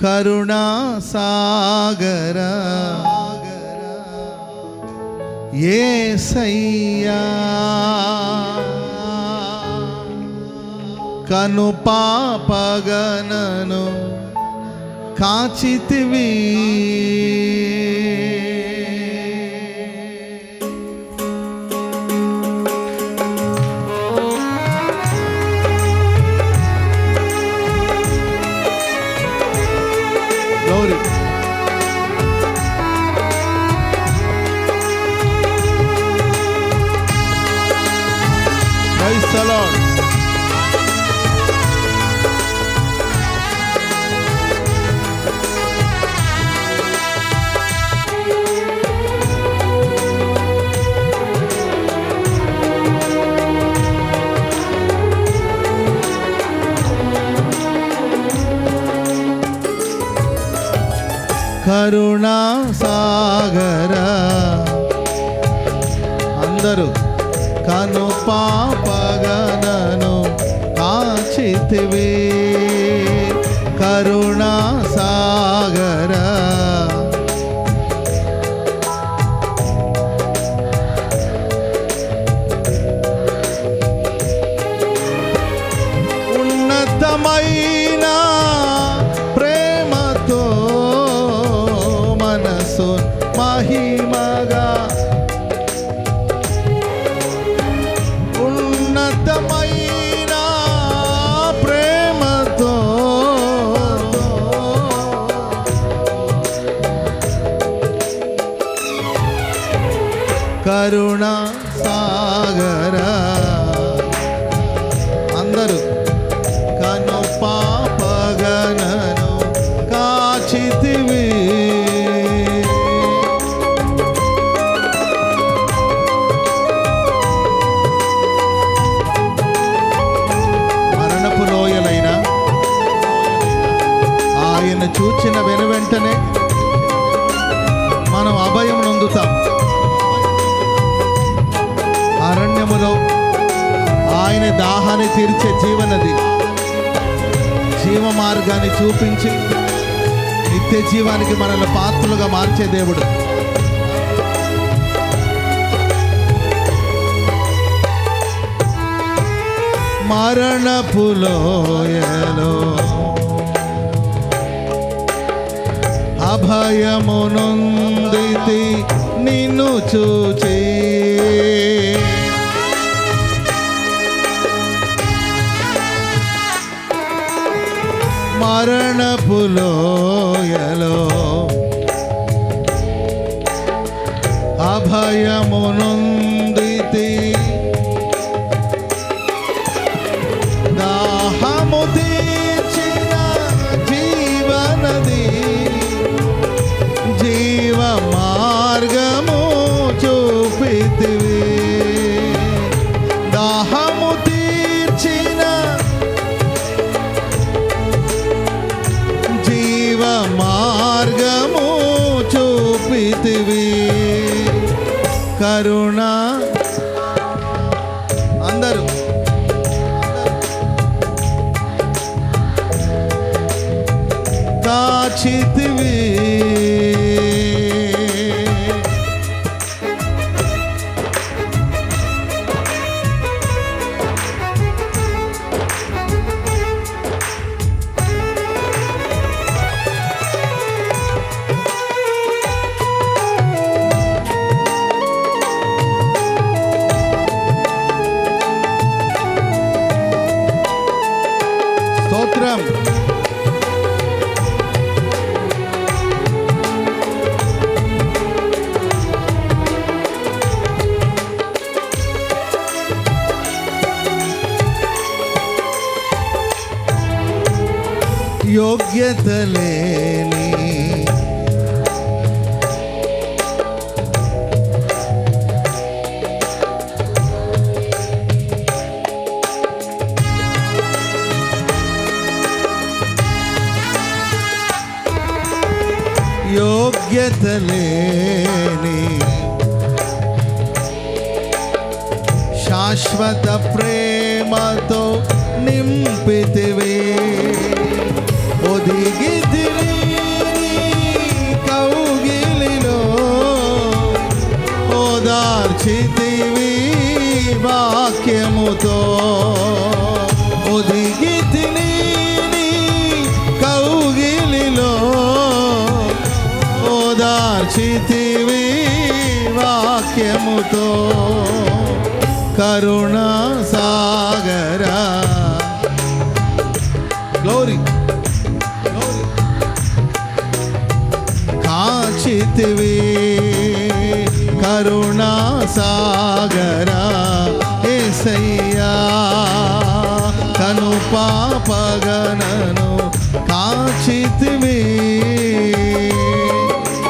కరుణాసాగర. ఏ సయ్యా కను పాపగనను కాచితివీ. కరుణా సాగర. అందరూ కను పాపగనను కాచితివే. కరుణా సాగర. ఉన్నతమై జీవ మార్గాన్ని చూపించి నిత్య జీవానికి మనల్ని పాత్రలుగా మార్చే దేవుడు. మరణపులోయలో అభయమునుందితి నిన్ను చూచే మరణపులోయలో అభయమునుందితి చూపితివి కరుణ. అందరూ. కాచితివి. యోగ్యత యోగ్యత లేని శాశ్వత ప్రేమతో నింపితివే. కన్నులతో ఒదిగి తిని కౌగిలిలో ఓదార్చితివి వాక్యముతో కరుణా సాగరా గ్లోరీ కాచితివి కరుణా సాగరా ఏసయ్యా తను పాపగనను కాచితివి.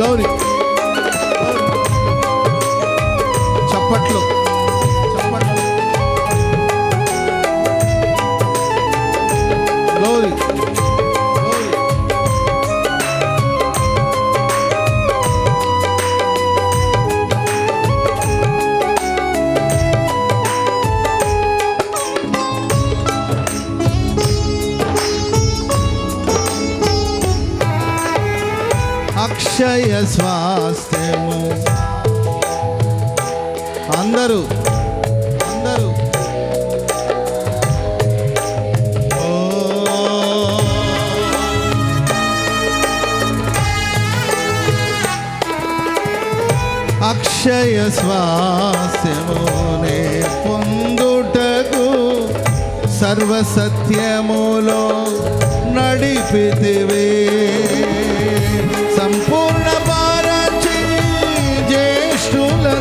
గౌరీ. చప్పట్లో. స్వాస్థ్యము. అందరూ అక్షయ స్వాస్యమునే పొందుటకు సర్వసత్యములో నడిపితివే. సంపూర్ణ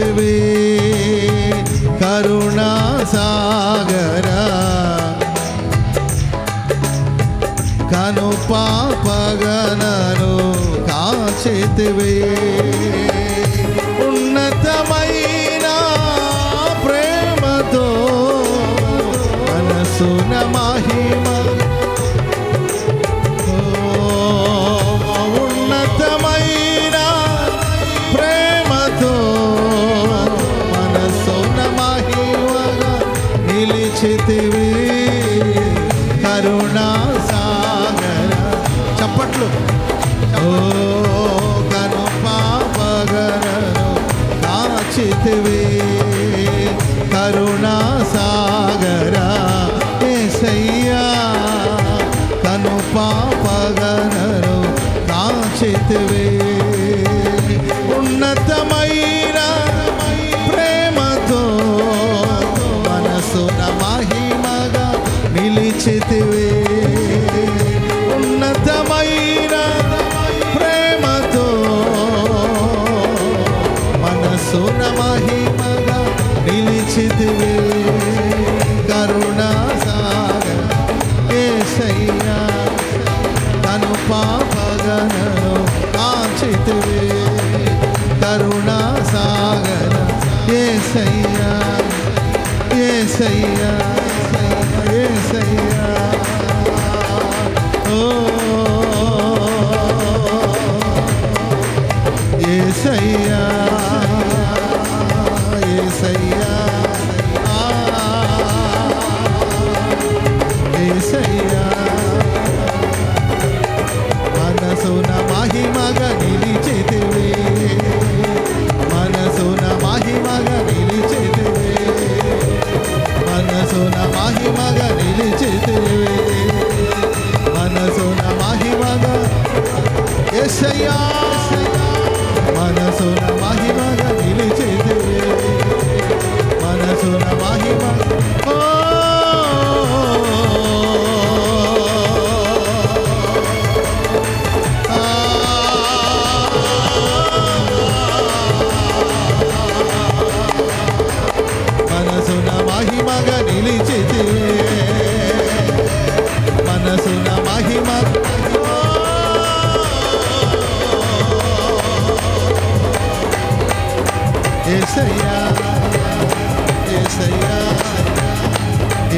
చేతివి కరుణా సాగరా కను పాపగనను కాచితివే. கருணாசாகரா.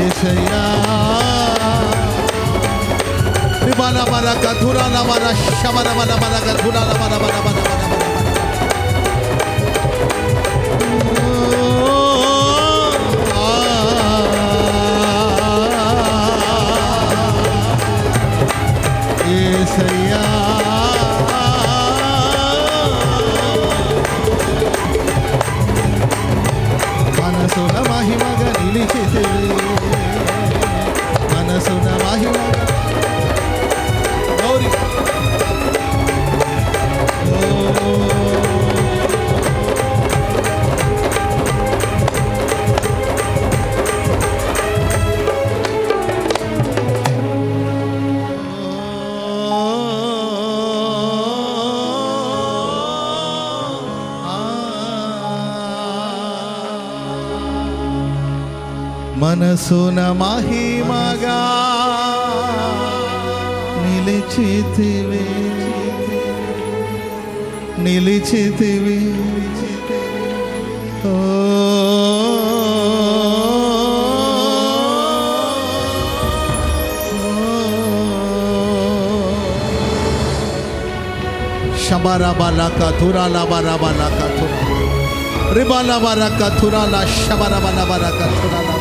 ఏసయ్యా. రిబల బల కథురాల బల శబర బల బల కథురాల బల బల బల మనసున మహిమగా నిలిచితివి నిలిచితివి ఓ శబరబలక తురాలబరబలక తురా రిబలబరక తురాల శబరబలబరక తురాలబర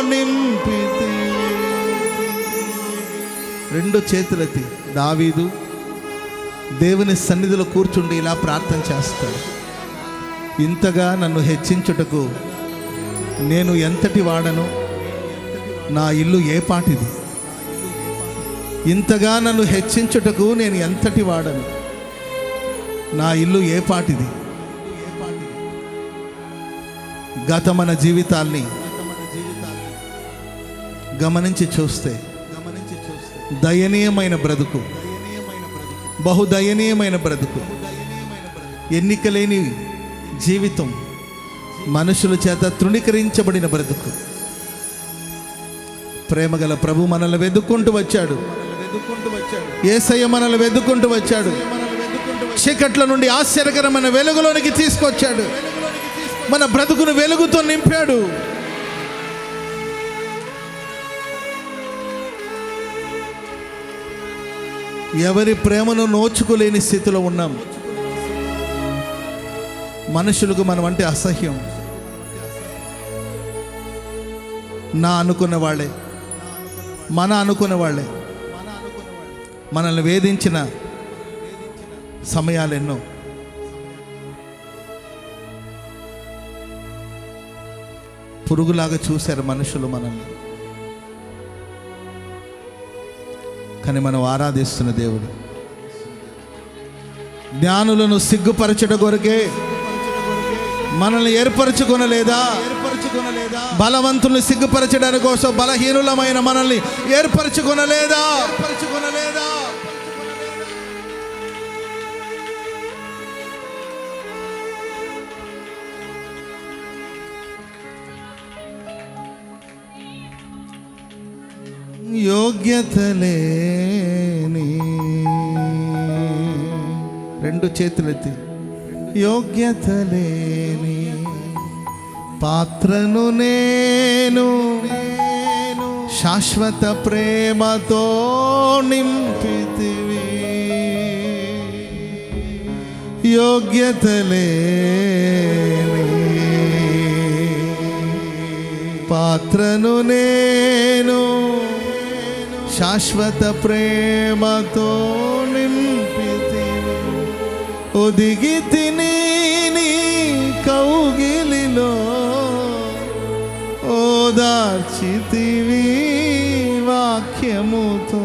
నింపితి. రెండు చేతులెత్తి. దావీదు దేవుని సన్నిధిలో కూర్చుండి ఇలా ప్రార్థన చేస్తాడు. ఇంతగా నన్ను హెచ్చించుటకు నేను ఎంతటి వాడను? నా ఇల్లు ఏ పాటిది? ఇంతగా నన్ను హెచ్చించుటకు నేను ఎంతటి వాడను? నా ఇల్లు ఏ పాటిది? గత మన జీవితాల్ని గమనించి చూస్తే దయనీయమైన బ్రతుకు. బహు దయనీయమైన బ్రతుకు. ఎన్నికలేని జీవితం మనుషుల చేత తృణీకరించబడిన బ్రతుకు. ప్రేమగల ప్రభు మనల్ని వెతుక్కుంటూ వచ్చాడు. ఏసయ్య మనల్ని వెతుక్కుంటూ వచ్చాడు. చీకట్ల నుండి ఆశ్చర్యకరమైన వెలుగులోనికి తీసుకొచ్చాడు. మన బ్రతుకును వెలుగుతో నింపాడు. ఎవరి ప్రేమను నోచుకోలేని స్థితిలో ఉన్నాం. మనుషులకు మనం అంటే అసహ్యం. నా అనుకున్న వాళ్ళే. మన అనుకున్న వాళ్ళే. మనల్ని వేధించిన సమయాలు ఎన్నో. పురుగులాగా చూశారు మనుషులు మనల్ని. కానీ మనం ఆరాధిస్తున్న దేవుడు. జ్ఞానులను సిగ్గుపరచట కొరకే మనల్ని ఏర్పరచుకొనలేదా? ఏర్పరచుకొనలేదా బలవంతుల్ని సిగ్గుపరచడానికి కోసం బలహీనులమైన మనల్ని ఏర్పరచుకొనలేదా ఏర్పరచుకొనలేదా? యోగ్యత లేని రెండు చేతులెత్తి. యోగ్యత లేని పాత్రను నేను శాశ్వత ప్రేమతో నింపితివి. యోగ్యత లేని పాత్రను నేను శాశ్వత ప్రేమతో నింపితి. ఒదిగి తిని కౌగిలిలో. ఓదార్చితివి వాక్యముతో.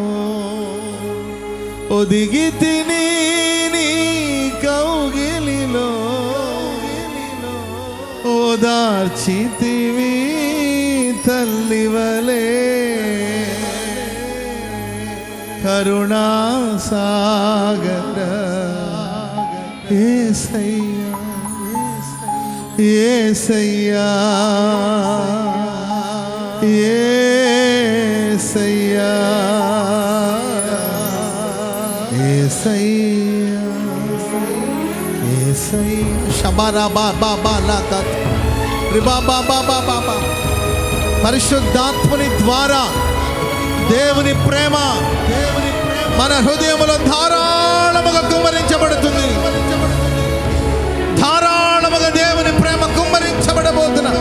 ఒదిగి తిని కౌగిలిలో. ఓదార్చితివి తల్లివలే కరుణాసాగర ఏసయ్యా ఏసయ్యా ఏసయ్యా ఏసయ్యా ఏసయ్యా. షబారా బా బా బా రిబా బా బా పరిశుద్ధాత్మని ద్వారా దేవుని ప్రేమ దేవుని ప్రేమ మన హృదయములో ధారాళముగా కుమ్మరించబడుతుంది. ధారాళముగా దేవుని ప్రేమ కుమ్మరించబడబోతున్నా